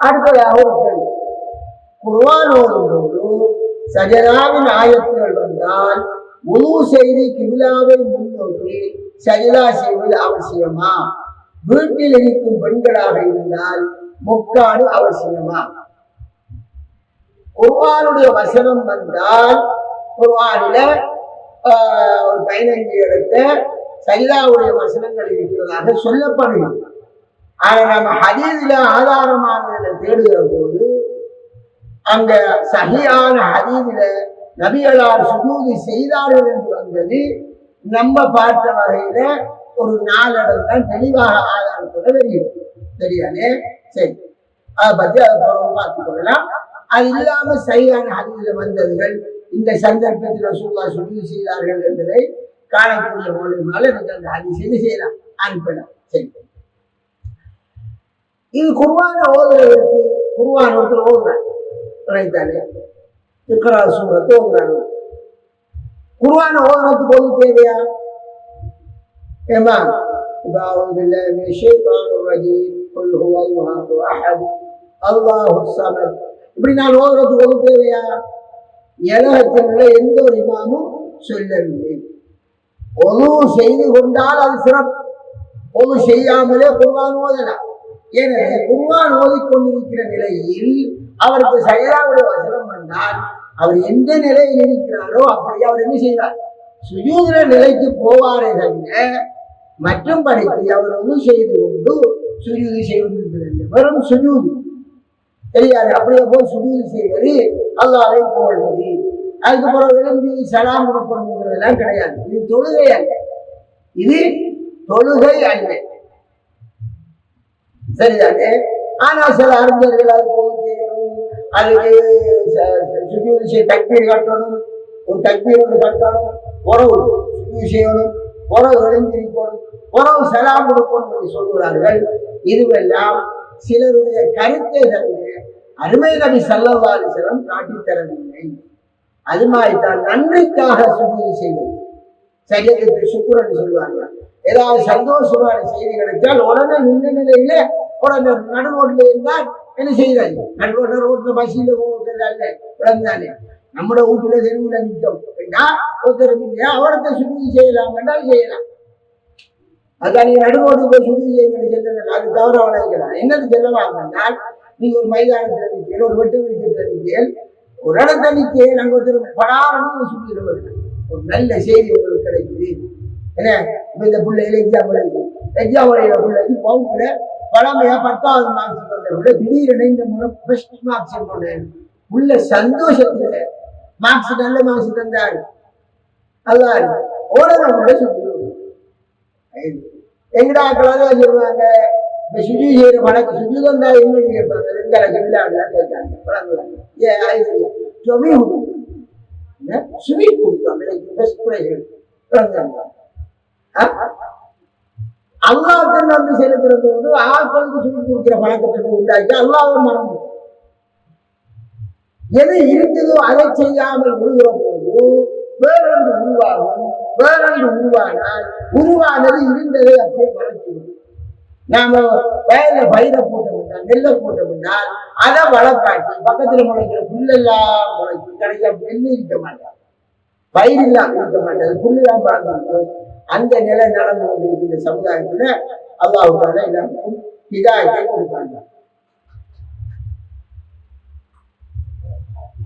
அடுத்ததாக ஒரு கேள்வி சஜதாவின் ஆயத்துகள் வந்தால் முழு செய்தி கிபிலாவை முன்னோக்கி சஜதா செய்வது அவசியமா வீட்டில் இருக்கும் பெண்களாக இருந்தால் முக்காடு அவசியமா குர்வானுடைய வசனம் வந்தால் குர்வானில ஆஹ், ஒரு பதினஞ்சு இடத்த சைலாவுடைய வசனங்கள் இருக்கிறதாக சொல்லப்படுகிறது ஆனா நம்ம ஹதீஸ்ல ஆதாரமானதுல தேடுகிற போது அங்க சகியான ஹதீஸ்ல நபிகளார் சுஜூதி செய்தார்கள் என்று வந்தது நம்ம பார்த்த வகையில ஒரு நாலடம் தான் தெளிவாக ஆதாரத்தோட தெரியும் தெரியாதே? சரி. அதை பத்தி அதை பிறகு பார்த்துக் கொள்ளலாம். அது இல்லாம சரியான ஹதீஸ்ல வந்ததுகள் இந்த சந்தர்ப்பத்தில் ரசூல்லா சுஜூதி செய்தார்கள் என்பதை காணக்கூடிய மூலியமாக எனக்கு அந்த ஹதீஸ் என்ன செய்யலாம்? அனுப்பலாம். சரி. இது குருவான ஓதுறதற்கு குருவான ஒருத்தர் ஓதுறாங்க நினைத்தானே இக்கரா சூரத்தை ஓதுறாங்க. குருவான ஓதுறதுக்கு ஓது தேவையா? ஏமா இப்போ அவன் இல்லை ஷேபானு ரஹீம் குல் ஹுவ அல்லாஹு அஹத். அல்லாஹு சமத். இப்படி நான் ஓதுறதுக்கு ஓது தேவையா? ஏலகத்தினுள்ள எந்த ஒரு இமாமும் சொல்லவில்லை. ஒது செய்து கொண்டால் அது சிறப்பு. ஒது செய்யாமலே குருவான் ஓதலாம். ஏனெனில் குர்வான் ஓதிக்கொண்டிருக்கிற நிலையில் அவருக்கு சைதாவுடைய வசனம் வந்தால் அவர் எந்த நிலையில் இருக்கிறாரோ அப்படி அவர் என்ன செய்வார்? சுஜூதுர நிலைக்கு போவாரே தவிர மற்றும் படிக்கு அவர் ஒன்று செய்து கொண்டு சுஜூது செய்வது வெறும் சுஜூது. தெரியாது. அப்படியே போய் சுஜூது செய்வது அல்லாவை போடுவது அதுக்கு பிறகு விரும்பி சலாம் கொடுக்கணுங்கிறதெல்லாம் கிடையாது. இது தொழுகை அல்ல. இது தொழுகை அல்ல. சரிதானே? ஆனா சில அறிஞர்கள் அது போக செய்யணும். அதுக்கு சுஜூதி தக்பீர் கட்டணும். ஒரு தக்பீர் ஒன்று கட்டணும். உறவு சுஜூதி செய்யணும். உறவு எழுந்திருக்கணும். உறவு செலாம் கொடுக்கணும் என்று சொல்கிறார்கள். இதுவெல்லாம் சிலருடைய கருத்தை தவிர அருமை நபி சல்லவாரி செல்லம் காட்டித் தரவில்லை. அது மாதிரி தான் நன்மைக்காக சுஜூதி செய்வது சரியத்துக்கு சுக்குரன் சொல்லுவாங்க ஏதாவது சந்தோஷமான செய்தி கிடைச்சால் உடனே நின்ற நிலையில உடனே நடு ரோட்ல இருந்தால் என்ன செய்யறாங்க நடு ரோட்ல ரோட்ல பஸ்ஸில் போகிறதால அல்ல விளந்தானே நம்மட வீட்டுல தெருவுல நிற்கும் அப்படின்னா ஒருத்தர் இல்லையா அவரத்தை சுருதி செய்யலாம் என்றால் செய்யலாம். அதான் நீங்க நடு ரோட்டுக்கு போய் சுருதி செய்யுங்க சொல்லுங்க அது தவற வளர்க்கலாம் என்னது செல்லவாங்கன்னால் நீங்க ஒரு மைதானத்தில் நிற்கிறீர்கள் ஒரு வெட்டு வெளிச்சத்தில் நிற்கிறீர்கள் ஒரு இடத்த நிற்கிறீர்கள் அங்க ஒருத்தர் படாரணும் சுருதி ஒரு நல்ல செய்தி உங்களுக்கு கிடைக்குது. என்ன? இப்ப இந்த பிள்ளையில எக்ஸாம் எழுது எக்ஸாம் எழுதுற பிள்ளைக்கு பவுன்ல பழமையா பத்தாவது மார்க்ஸ் கொண்ட திடீரென இந்த முறை பெஸ்ட் மார்க்ஸ் கொண்டேன். உள்ள சந்தோஷத்துல மார்க்ஸ் நல்ல மார்க்ஸ் தந்தாரு அதான் ஓடணும் கூட சொல்லுவோம் எங்கடா கலதான் சொல்லுவாங்க? இந்த சுஜி செய்யற வழக்கு சுஜி தந்தா என்னன்னு கேட்பாங்க. எங்களை விளையாடுலாம் கேட்காங்க வழங்குவாங்க ஏன் ஆயுதம் சுமி ஸ்வீட் கொடுப்பாங்க எனக்கு பெஸ்ட் ப்ரைஸ் அல்லாவுக்கு வந்து செலுத்துறது வந்து ஆட்களுக்கு ஸ்வீட் கொடுக்கிற பழக்கத்தை உண்டாக்கி அல்லாவை மறந்து. எது இருந்ததோ அதை செய்யாமல் விழுகிற போது வேறொன்று உருவாகும் வேறொன்று உருவானால் உருவானது இருந்ததை அப்படியே மறைச்சிடும் நாம வயல பயிரை போட்டோம்னா நெல்லை போட்டோம்னா அதை வளர்க்காட்டி பக்கத்துல முளைக்கிற புல்லெல்லாம் முளைக்கும். கிடைக்க நெல் இருக்க மாட்டாங்க பயிர் இல்லாம இருக்க மாட்டாது. புல்லுதான் பழந்திருக்கும் அந்த நிலை நடந்து கொண்டிருக்கின்ற சமுதாயத்துல அல்லாவுக்கான எல்லாருக்கும் இதாயத்தை கொடுப்பாங்க.